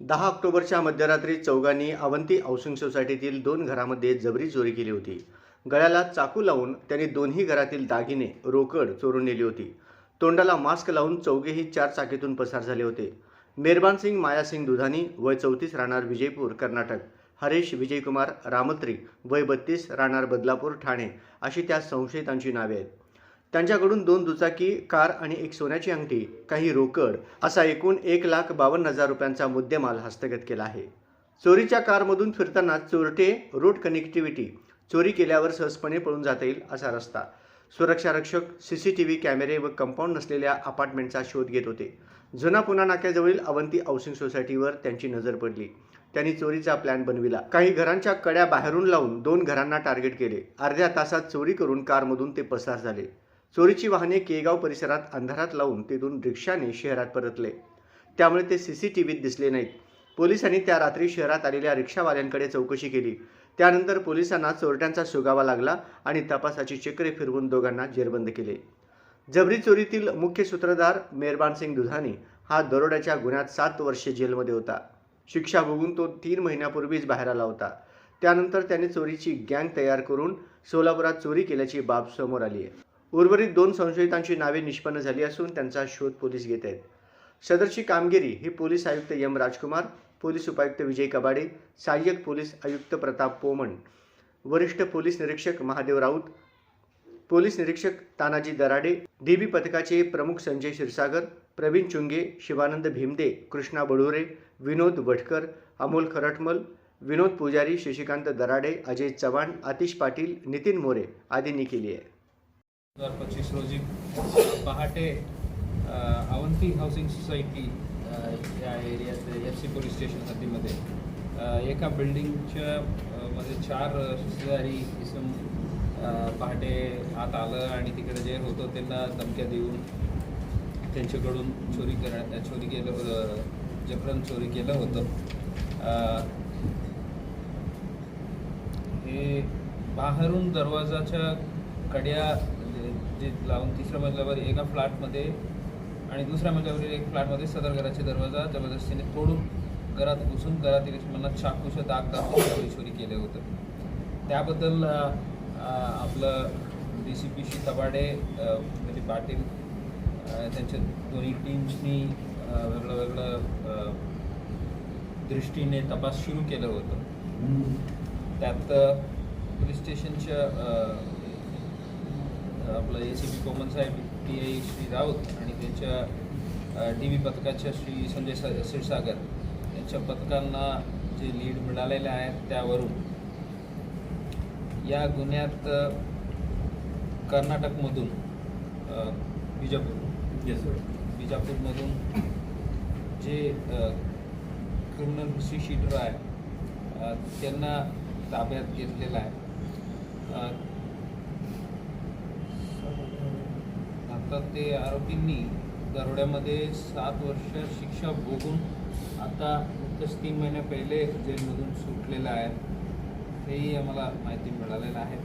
दहा ऑक्टोबरच्या मध्यरात्री चौघांनी अवंती हाऊसिंग सोसायटीतील दोन घरामध्ये जबरी चोरी केली होती. गळ्याला चाकू लावून त्यांनी दोन्ही घरातील दागिने रोकड चोरून नेली होती. तोंडाला मास्क लावून चौघेही चार चाकीतून पसार झाले होते. मेरबान सिंग मायासिंग दुधानी वय चौतीस राहणार विजयपूर कर्नाटक. हरेश विजयकुमार रामत्री वय बत्तीस राहणार बदलापूर ठाणे अशी त्या संशयितांची नावे आहेत. त्यांच्याकडून दोन दुचाकी कार आणि एक सोन्याची अंगठी काही रोकड असा एकूण एक लाख बावन्न हजार रुपयांचा मुद्देमाल हस्तगत केला आहे. चोरीच्या कारमधून फिरताना चोरटे रोड कनेक्टिव्हिटी चोरी केल्यावर सहजपणे पळून जाता येईल असा रस्ता. सुरक्षा रक्षक सी सी टी व्ही कॅमेरे व कंपाऊंड नसलेल्या अपार्टमेंटचा शोध घेत होते. जुना पुन्हा नाक्याजवळील अवंती हाऊसिंग सोसायटीवर त्यांची नजर पडली. त्यांनी चोरीचा प्लॅन बनविला. काही घरांच्या कड्या बाहेरून लावून दोन घरांना टार्गेट केले. अर्ध्या तासात चोरी करून कारमधून ते पसार झाले. चोरीची वाहने केगाव परिसरात अंधारात लावून तिथून रिक्षाने शहरात परतले. त्यामुळे ते सी सी टी व्हीत दिसले नाहीत. पोलिसांनी त्या रात्री शहरात आलेल्या रिक्षावाल्यांकडे चौकशी केली. त्यानंतर पोलिसांना चोरट्यांचा सुगावा लागला आणि तपासाची चक्रे फिरवून दोघांना जेरबंद केले. जबरी चोरीतील मुख्य सूत्रधार मेहरबान सिंग दुधानी हा दरोड्याच्या गुन्ह्यात सात वर्षे जेलमध्ये होता. शिक्षा भोगून तो तीन महिन्यापूर्वीच बाहेर आला होता. त्यानंतर त्याने चोरीची गँग तयार करून सोलापुरात चोरी केल्याची बाब समोर आली आहे. उर्वरित दोन संशयितांची नावे निष्पन्न झाली असून त्यांचा शोध पोलीस घेत आहेत. सदरची कामगिरी ही पोलीस आयुक्त एम. राजकुमार पोलीस उपायुक्त विजय कबाडे सहाय्यक पोलीस आयुक्त प्रताप पोमण वरिष्ठ पोलीस निरीक्षक महादेव राऊत पोलीस निरीक्षक तानाजी दराडे डीबी पथकाचे प्रमुख संजय क्षीरसागर प्रवीण चुंगे शिवानंद भीमदे कृष्णा बडोरे विनोद वटकर अमोल खरटमल विनोद पुजारी शशिकांत दराडे अजय चव्हाण आतिश पाटील नितीन मोरे आदींनी केली आहे. हजार पच्चीस रोजी पहाटे अवंती हाऊसिंग सोसायटी या एरियात एफ सी पोलीस स्टेशन हद्दीमध्ये एका बिल्डिंगच्या मध्ये चार सुसेदारी इसम पहाटे आत आलं आणि तिकडे जे होतं त्यांना धमक्या देऊन त्यांच्याकडून चोरी करण्या चोरी केलं जफरन चोरी केलं होतं. हे बाहेरून दरवाजाच्या कड्या जे- जे लावून तिसऱ्या मजल्यावर एका फ्लॅटमध्ये आणि दुसऱ्या मजल्यावरील एक फ्लॅटमध्ये सदर घराचे दरवाजा जबरदस्तीने तोडून घरात घुसून घरातील मला चाकूचं दाग दाखवून चोरी केले होतं. त्याबद्दल आपलं डी सी पी शी तबाडे म्हणजे पाटील त्यांच्या दोन्ही टीम्सनी वेगळं वेगळं दृष्टीने तपास सुरू केलं होतं. त्यात पोलीस स्टेशनच्या आपलं ए सी पी कोमन साहेब टी आय श्री राऊत आणि त्यांच्या डी व्ही पथकाच्या श्री संजय स क्षीरसागर. यांच्या पथकांना जे लीड मिळालेले आहेत त्यावरून. या गुन्ह्यात कर्नाटकमधून बिजापूर. बिजापूरमधून जे क्रिमिनल हिस्ट्री शीटर आहे त्यांना ताब्यात घेतलेलं आहे. तर आता ते आरोपींनी दरोड्यामध्ये सात वर्ष शिक्षा भोगून आता नुकतंच तीन महिन्या पहिले जेलमधून सुटलेलं आहे. तेही आम्हाला माहिती मिळालेलं आहे.